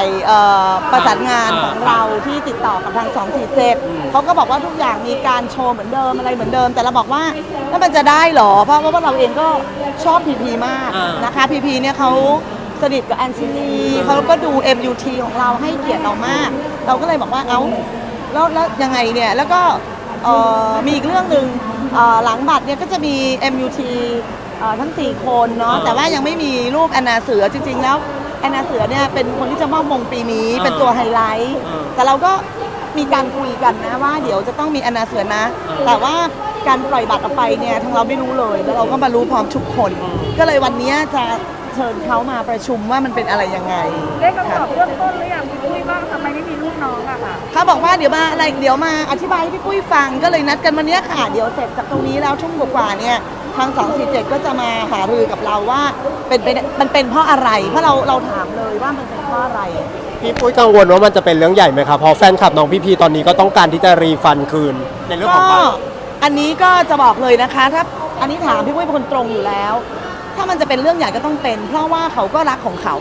ายเอ่อประสานงานของเราที่ติดต่อกับทาง 247เขาก็บอกว่าทุกอย่างมีการโชว์เหมือนเดิมอะไรเหมือนเดิม แต่เราบอกว่าแล้วมันจะได้เหรอ เพราะว่าเราเองก็ชอบพีพีมากอ่านนะคะพีพีเนี่ยเขาสนิทกับแอนชิลีเขาก็ดู MUT ของเราให้เกียรติเรามาก เราก็เลยบอกว่าเอ้าแล้วแล้วยังไงเนี่ยแล้วก็เอ่อมีอีกเรื่องหนึ่งเอ่อหลังบัตรเนี่ยก็จะมี MUT เอ่อทั้ง 4 คนเนาะอ่าแต่ว่ายังไม่มีรูปแอนนาเสือจริง ๆ แล้ว แอนนาเสือเนี่ยเป็นคนที่จะมอบมงปีนี้อ่าเป็นตัวไฮไลท์อ่าแต่เราก็มีการคุยกันนะว่าเดี๋ยวจะต้องมีแอนนาเสือนะอ่าแต่ว่าการปล่อยบัตรออกไปเนี่ยทางเราไม่รู้เลยแล้วเราก็มารู้พร้อมทุกคนก็เลยวันเนี้ยจะเชิญเขามาประชุมว่ามันเป็นอะไรยังไงได้คำตค่ะอบเบื้องต้นหรือยังพี่ปุ้ยบ้างทำไมไม่มีลูกน้องอะค่ะ เขาบอกว่าเดี๋ยวมาอะไรเดี๋ยวมาอธิบายให้พี่ปุ้ยฟังก็เลยนัดกันวันเนี้ยค่ะเดี๋ยวเสร็จจากตรงนี้แล้วทุ่มกว่าๆเนี่ย ทาง 247 ก็จะมาหารือกับเราว่าเป็นเป็นมันเป็นเพราะอะไรเพราะเราเราถามเลยว่ามันเป็นเพราะอะไร พี่ปุ้ยกังวลว่ามันจะเป็นเรื่องใหญ่ไหมครับเพราะแฟนคลับน้องพี่พีตอนนี้ก็ต้องการที่จะรีฟันคืนในเรื่องขก็องบัตรอันนี้ก็จะบอกเลยนะคะ ถ้าอันนี้ถามพี่ปุ้ยเป็นคนตรงอยู่แล้ว ถ้ามันจะเป็นเรื่องใหญ่ก็ต้องเป็น เพราะว่าเขาก็รักของเขา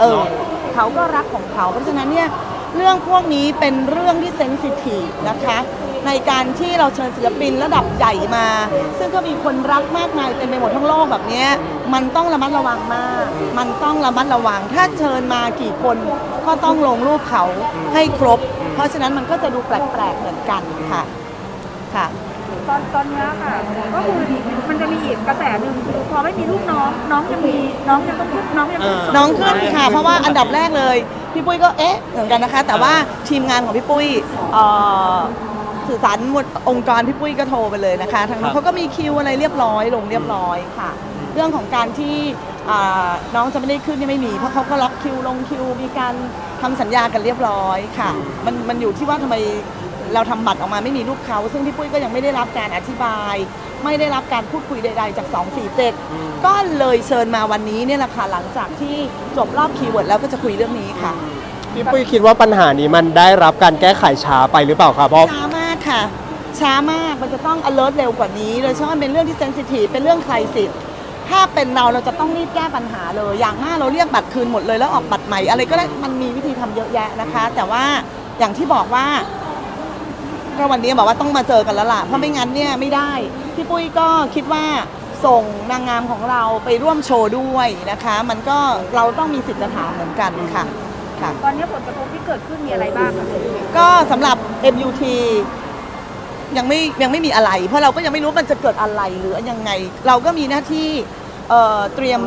เออเขาก็รักของเขา เพราะฉะนั้นเนี่ยเรื่องพวกนี้เป็นเรื่องที่เซนซิทีฟนะคะ ในการที่เราเชิญศิลปินระดับใหญ่มา ซึ่งก็มีคนรักมากมายเต็มไปหมดทั้งโลกแบบเนี้ยมันต้องระมัดระวังมาก มันต้องระมัดระวัง ถ้าเชิญมากี่คนก็ต้องลงรูปเขาให้ครบ เพราะฉะนั้นมันก็จะดูแปลกๆเหมือนกันค่ะค่ะตอนตอนเนี้ยค่ะ ก็คือมันจะมีอีกกระแสหนึ่งคือพอไม่มีลูกน้องน้องยังมีน้องยังต้องขึ้นน้องยังขึ้นเออน้องขึ้นค่ะ เพราะว่าอันดับแรกเลย พี่ปุ้ยก็เอ๊ะเหมือนกันนะคะ แต่ว่าทีมงานของพี่ปุ้ยเอ่อ สื่อสารหมดองค์กรพี่ปุ้ยก็โทรไปเลยนะคะทางครันั้นบเขาก็มีคิวอะไรเรียบร้อยลงเรียบร้อยค่ะ เรื่องของการที่อ่าน้องจะไม่ได้ขึ้นเนี่ยไม่มี เพราะเขาก็ล็อกคิวลงคิวมีการทำสัญญากันเรียบร้อยค่ะ มันมันอยู่ที่ว่าทำไมเราทำบัตรออกมาไม่มีรูปเขา ซึ่งพี่ปุ้ยก็ยังไม่ได้รับการอธิบาย ไม่ได้รับการพูดคุยใด ๆ จาก 247 ก็เลยเชิญมาวันนี้เนี่ยแหละค่ะหลังจากที่จบรอบคีย์เวิร์ดแล้วก็จะคุยเรื่องนี้ค่ะพี่ปุ้ยคิดว่าปัญหานี้มันได้รับการแก้ไขช้าไปหรือเปล่าครับเพราะช้ามาก ค่ะ ช้ามากมันจะต้อง alert เร็วกว่านี้โดยเฉพาะมันเป็นเรื่องที่ sensitive เป็นเรื่องใครสิทธิ์ถ้าเป็นเราเราจะต้องรีบแก้ปัญหาเลย อย่างมากเราเรียกบัตรคืนหมดเลยแล้วออกบัตรใหม่อะไรก็ได้มันมีวิธีทำเยอะแยะนะคะ แต่ว่าอย่างที่บอกว่าก็วันนี้บอกว่าต้องมาเจอกันแล้วล่ะเพราะไม่งั้นเนี่ยไม่ได้พี่ปุ้ยก็คิดว่าส่งนางงามของเราไปร่วมโชว์ด้วยนะคะ มันก็เราต้องมีสิทธิ์จะถามเหมือนกันค่ะค่ะ ตอนนี้ผลกระทบที่เกิดขึ้นมีอะไรบ้างคะก็สำหรับ MUT ยังไม่ยังไม่มีอะไร เพราะเราก็ยังไม่รู้มันจะเกิดอะไรหรือยังไง เราก็มีหน้าที่เอ่อเตรียม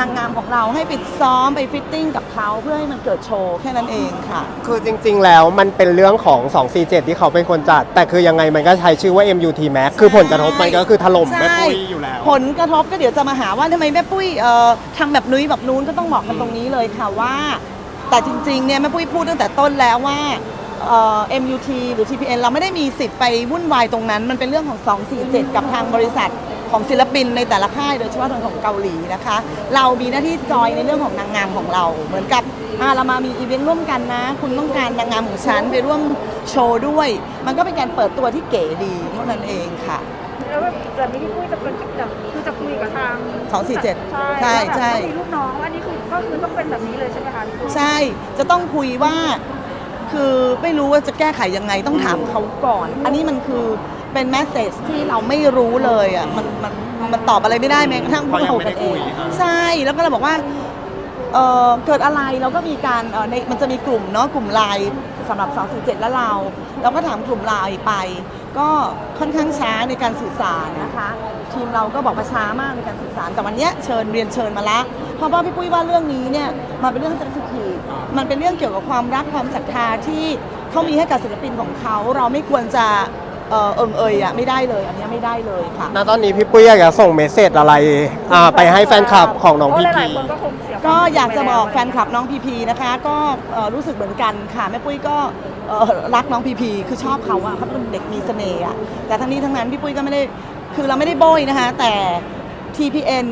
นางงามของเราให้ไปซ้อมไปฟิตติ้งกับเขาเพื่อให้มันเกิดโชว์แค่นั้นเองค่ะ คือจริง ๆ แล้วมันเป็นเรื่องของ 247 ที่เขาเป็นคนจัด แต่คือยังไงมันก็ใช้ชื่อว่า MUT Max คือผลกระทบมันก็คือถล่มแม่ปุ้ยอยู่แล้ว ผลกระทบก็เดี๋ยวจะมาหาว่าทำไมแม่ปุ้ยเอ่อทำแบบนุ้ยแบบนู้นก็ต้องบอกกันตรงนี้เลยค่ะว่า แต่จริงๆเนี่ยแม่ปุ้ยพูดตั้งแต่ต้นแล้วว่า เอ่อ MUT หรือ TPN เราไม่ได้มีสิทธิ์ไปวุ่นวายตรงนั้น มันเป็นเรื่องของ 247 กับทางบริษัทของศิลปินในแต่ละค่ายโดยเฉพาะทางของเกาหลีนะคะ เรามีหน้าที่จอยในเรื่องของนางงามของเรา เหมือนกับอ่าเรามามีอีเวนต์ร่วมกันนะ คุณต้องการนางงามของฉันไปร่วมโชว์ด้วย มันก็เป็นการเปิดตัวที่เก๋ดีเท่านั้นเองค่ะ แล้วแบบนี้พี่ปุ้ยจะเป็นจะคือจะคุยกับทาง247ใช่ใช่ว่าแบบใช่ต้องมีลูกน้องอันนี้คือก็คือต้องเป็นแบบนี้เลยใช่ไหมคะพี่ปุ้ยใช่ จะต้องคุยว่า คือไม่รู้ว่าจะแก้ไขยังไงต้องถามเขาก่อน อันนี้มันคือเป็นแมสเซจที่เราไม่รู้เลยอะมันมันมันตอบอะไรไม่ได้แม้กระทั่งพวกเรากันเองใช่แล้วก็เราบอกว่าเอ่อเกิดอะไรเราก็มีการเอ่อในมันจะมีกลุ่มเนาะกลุ่มไลน์สำหรับ247และเรา เราก็ถามกลุ่มไลน์ไป ก็ค่อนข้างช้าในการสื่อสารนะคะทีมเราก็บอกว่าช้ามากในการสื่อสารแต่วันเนี้ยเชิญเรียนเชิญมาละเพราะว่าพี่ปุ้ยว่าเรื่องนี้เนี่ยมันเป็นเรื่องเซนซิทีฟมันเป็นเรื่องเกี่ยวกับความรักความศรัทธาที่เขามีให้กับศิลปินของเขา เราไม่ควรจะเออเอิงเอยอะไม่ได้เลย อันเนี้ยไม่ได้เลยค่ะณตอนนี้พี่ปุ้ยอยากจะส่งเมสเซจอะไรอ่าไปให้แฟนคลับของน้องเพพี่ราะหพีลายๆคนก็คงเสียควม ก็อยากจะบอกแฟนคลับน้องพีพีนะคะ ก็รู้สึกเหมือนกันค่ะแม่ปุ้ยก็รักน้องพีพีคือชอบเขาอะเขาเป็นเด็กมีเสน่ห์อะแต่ทั้งนี้ทั้งนั้นพี่ปุ้ยก็ไม่ได้คือเราไม่ได้โบยนะคะ แต่ TPN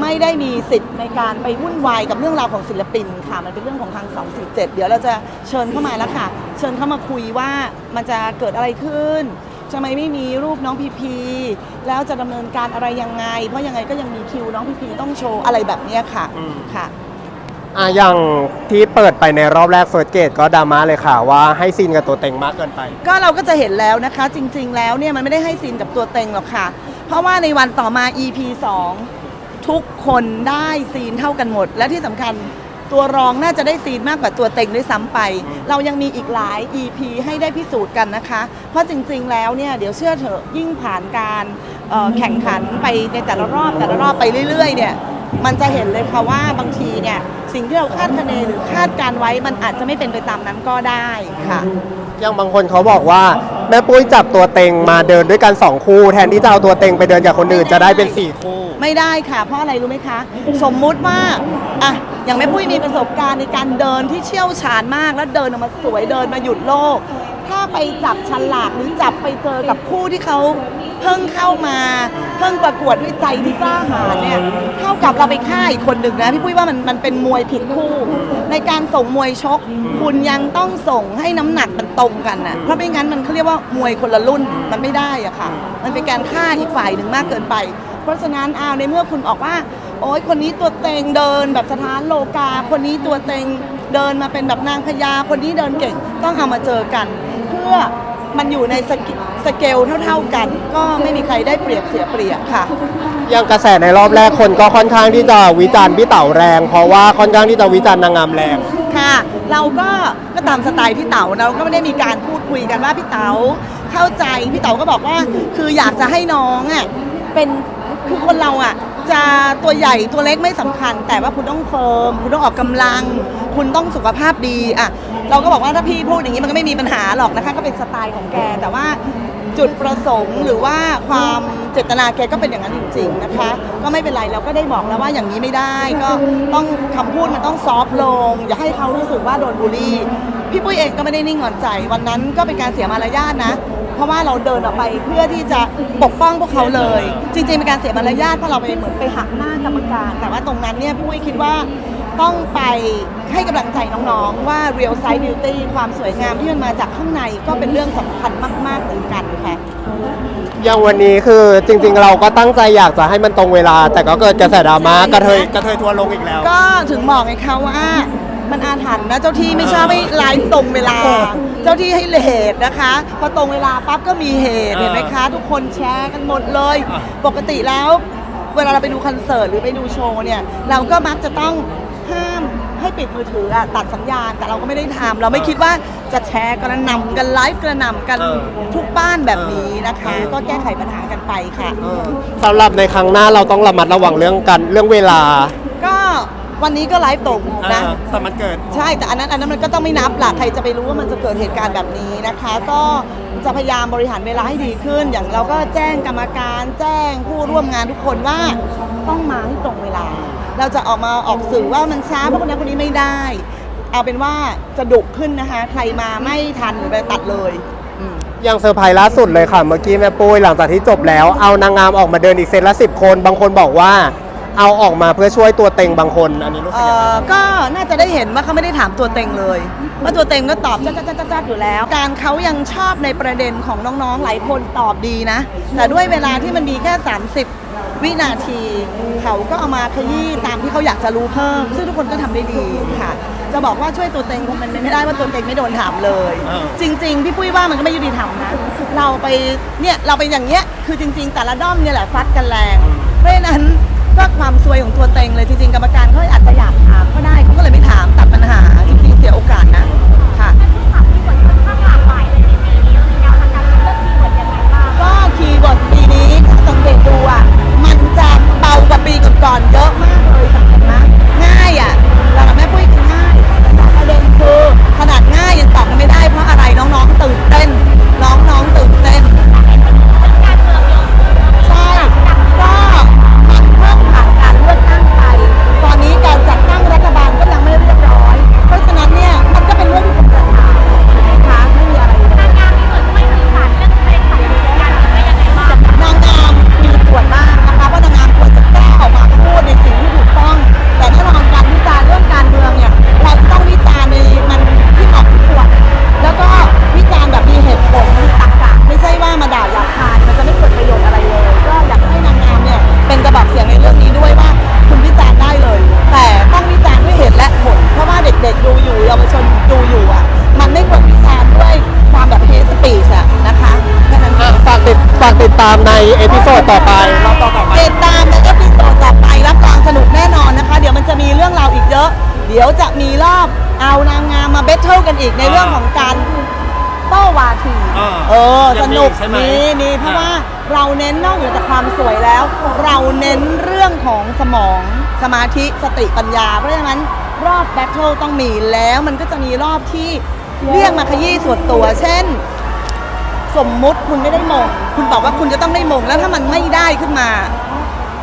ไม่ได้มีสิทธิ์ในการไปวุ่นวายกับเรื่องราวของศิลปินค่ะมันเป็นเรื่องของทาง 247 เดี๋ยวเราจะเชิญเข้ามาแล้วค่ะ เชิญเข้ามาคุยว่ามันจะเกิดอะไรขึ้น ทำไมไม่มีรูปน้องพีพีแล้วจะดำเนินการอะไรยังไง เพราะยังไงก็ยังมีคิวน้องพีพีต้องโชว์อะไรแบบเนี้ยค่ะอืม ค่ะ อะอย่างที่เปิดไปในรอบแรกเฟิร์สเกตก็ดราม่าเลยค่ะ ว่าให้ซีนกับตัวเต็งมากเกินไป ก็เราก็จะเห็นแล้วนะคะ จริง ๆ แล้วเนี่ยมันไม่ได้ให้ซีนกับตัวเต็งหรอกค่ะ เพราะว่าในวันต่อมา EP 2 ทุกคนได้ซีนเท่ากันหมด และที่สำคัญ ตัวรองน่าจะได้ซีนมากกว่าตัวเต็งด้วยซ้ำไป เรายังมีอีกหลาย EP ให้ได้พิสูจน์กันนะคะ เพราะจริงๆแล้วเนี่ยเดี๋ยวเชื่อเถอะยิ่งผ่านการเอ่อแข่งขันไปในแต่ละรอบแต่ละรอบไปเรื่อยๆเนี่ย มันจะเห็นเลยค่ะว่าบางทีเนี่ยสิ่งที่เราคาดคะเนหรือคาดการไว้มันอาจจะไม่เป็นไปตามนั้นก็ได้ค่ะ อย่างบางคนเขาบอกว่า แม่ปุ้ยจับตัวเต็งมาเดินด้วยกัน 2 คู่ แทนที่จะเอาตัวเต็งไปเดินกับคนอื่นจะได้เป็น 4 คู่ ไม่ได้ค่ะ เพราะอะไรรู้ไหมคะ สมมุติว่าอะอย่างแม่ปุ้ยมีประสบการณ์ในการเดินที่เชี่ยวชาญมาก แล้วเดินออกมาสวยเดินมาหยุดโลก ถ้าไปจับฉลากหรือจับไปเจอกับคู่ที่เขาเพิ่งเข้ามาเพิ่งประกวดด้วยใจที่กล้าหาญเนี่ยเท่ากับเราไปฆ่าอีกคนหนึ่งนะพี่ปุ้ยว่ามันมันเป็นมวยผิดคู่ ในการส่งมวยชก คุณยังต้องส่งให้น้ำหนักมันตรงกันนะเพราะไม่งั้นมันเขาเรียกว่ามวยคนละรุ่นมันไม่ได้อะค่ะ มันเป็นการฆ่าอีกฝ่ายหนึ่งมากเกินไป เพราะฉะนั้นอ้าวในเมื่อคุณบอกว่า โอ้ยคนนี้ตัวเต็งเดินแบบสถานโลกา คนนี้ตัวเต็งเดินมาเป็นแบบนางพญาคนนี้เดินเก่งต้องเอามาเจอกัน เพื่อ มันอยู่ในสเกสเกลเท่า ๆกัน ก็ไม่มีใครได้เปรียบเสียเปรียบค่ะ อย่างกระแสในรอบแรกคนก็ค่อนข้างที่จะวิจารณ์พี่เต๋าแรง เพราะว่าค่อนข้างที่จะวิจารณ์นางงามแรง ค่ะ เราก็ก็ตามสไตล์พี่เต๋าเราก็ไม่ได้มีการพูดคุยกันว่าพี่เต๋าเข้าใจพี่เต๋าก็บอกว่า คืออยากจะให้น้องอะเป็นคือคนเราอะ จะตัวใหญ่ตัวเล็กไม่สำคัญ แต่ว่าคุณต้องเฟิร์มคุณต้องออกกำลัง คุณต้องสุขภาพดีอะเราก็บอกว่าถ้าพี่พูดอย่างนี้มันก็ไม่มีปัญหาหรอกนะคะ ก็เป็นสไตล์ของแก แต่ว่าจุดประสงค์หรือว่าความเจตนาแกก็เป็นอย่างนั้นจริง ๆนะคะ ก็ไม่เป็นไรเราก็ได้บอกแล้วว่าอย่างนี้ไม่ได้ ก็ต้องคำพูดมันต้องซอฟต์ลง อย่าให้เขารู้สึกว่าโดนบูลลี่ พี่ปุ้ยเองก็ไม่ได้นิ่งนอนใจ วันนั้นก็เป็นการเสียมารยาทนะ เพราะว่าเราเดินออกไปเพื่อที่จะปกป้องพวกเขาเลย จริงๆเป็นการเสียมารยาทเพราะเราไปเหมือนไปหักหน้ากรรมการ แต่ว่าตรงนั้นเนี่ยพี่ปุ้ยคิดว่าต้องไปให้กำลังใจน้องๆ ว่า real side beauty ความสวยงามที่มันมาจากข้างในก็เป็นเรื่องสำคัญมากๆเหมือนกันค่ะ อย่างวันนี้คือจริงๆ เราก็ตั้งใจอยากจะให้มันตรงเวลา แต่ก็เกิดกระแสดราม่ากระเทยกระเทยทัวร์ลงอีกแล้ว ก็ถึงบอกไงคะว่า มันอาถรรพ์นะเจ้าที่ไม่ชอบให้ไลฟ์ตรงเวลา เจ้าที่ให้เลทนะคะ พอตรงเวลาปั๊บก็มีเหตุอ่าเห็นไหมคะ ทุกคนแชร์กันหมดเลยอ่าปกติแล้ว เวลาเราไปดูคอนเสิร์ตหรือไปดูโชว์เนี่ย เราก็มักจะต้องห้ามให้ปิดมือถืออะตัดสัญญาณแต่เราก็ไม่ได้ทำเราไม่คิดว่าจะแชร์กระหน่ำกันไลฟ์กระหน่ำกันเออทุกบ้านแบบนี้นะคะเออก็แก้ไขปัญหากันไปค่ะ สำหรับในครั้งหน้าเราต้องระมัดระวังเรื่องกันเรื่องเวลาก็ วันนี้ก็ไลฟ์ตรงนะแต่มันเกิด ใช่แต่อันนั้นอันนั้นมันก็ต้องไม่นับล่ะใครจะไปรู้ว่ามันจะเกิดเหตุการณ์แบบนี้นะคะ ก็จะพยายามบริหารเวลาให้ดีขึ้น อย่างเราก็แจ้งกรรมการแจ้งผู้ร่วมงานทุกคนว่าต้องมาให้ตรงเวลา เราจะออกมาออกสื่อว่ามันช้าเพราะคนนั้นคนนี้ไม่ได้ เอาเป็นว่าจะดุขึ้นนะคะ ใครมาไม่ทันหรือไปตัดเลยอืมอย่างเซอร์ไพรส์ล่าสุดเลยค่ะ เมื่อกี้แม่ปุ้ยหลังจากที่จบแล้ว เอานางงามออกมาเดินอีกเซตละสิบคน บางคนบอกว่า เอาออกมาเพื่อช่วยตัวเต็งบางคน อันนี้รู้สึเอ่กยังไงอก็น่าจะได้เห็นว่าเขาไม่ได้ถามตัวเต็งเลยว่าตัวเต็งก็ตอบจ้าจ้าจ้าจ้าอยู่แล้ว การเขายังชอบในประเด็นของน้องๆหลายคนตอบดีนะ แต่ด้วยเวลาที่มันมีแค่ 30 วินาที เขาก็เอามาขยี้ตามที่เขาอยากจะรู้เพิ่ม ซึ่งทุกคนก็ทำได้ดีค่ะ จะบอกว่าช่วยตัวเต็งคงมันเป็นไม่ได้ว่าตัวเต็งไม่โดนถามเลยอ่าจริง ๆ พี่ปุ้ยว่ามันก็ไม่ยุติธรรมนะ เราไปเนี่ยเราไปอย่างเงี้ยคือจริง ๆ แต่ละด้อมเนี่ยแหละฟัดกันแรง เพราะฉะนั้น ก็ความซวยของตัวเต็งเลยจริงๆกรรมการเขาอาจจะอยากถามก็ได้เขาก็เลยไม่ถามตัดปัญหาจริงๆเสียโอกาสนะค่ะ ก็คีย์เวิร์ดปีนี้ถ้าสังเกตดูอะมันจะเบากว่าปีก่อนๆ ดี๋ยวจะมีรอบเอานางงามมาเบทเทิลกันอีกในเรื่องของการโต้วาทีอ่าเออยัสงมีนุกใช่ไหมมีมีเพราะอ่า ว่าเราเน้นนอกเหนือจากความสวยแล้ว เราเน้นเรื่องของสมองสมาธิสติปัญญา เพราะฉะนั้นรอบแบทเทิลต้องมีแล้วมันก็จะมีรอบที่เรียกมาขยี้ส่วนตัว เช่น สมมุติคุณไม่ได้มง คุณบอกว่าคุณจะต้องได้มง แล้วถ้ามันไม่ได้ขึ้นมา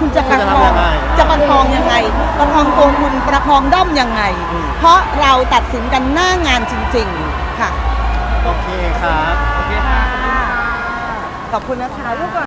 คุณจะประคองคุณจะทำยังไงจะประคองยังไง ประคองตัวคุณประคองด้อมยังไงอืมเพราะเราตัดสินกันหน้างานจริง ๆ ค่ะ โอเคครับขอบคุณนะคะ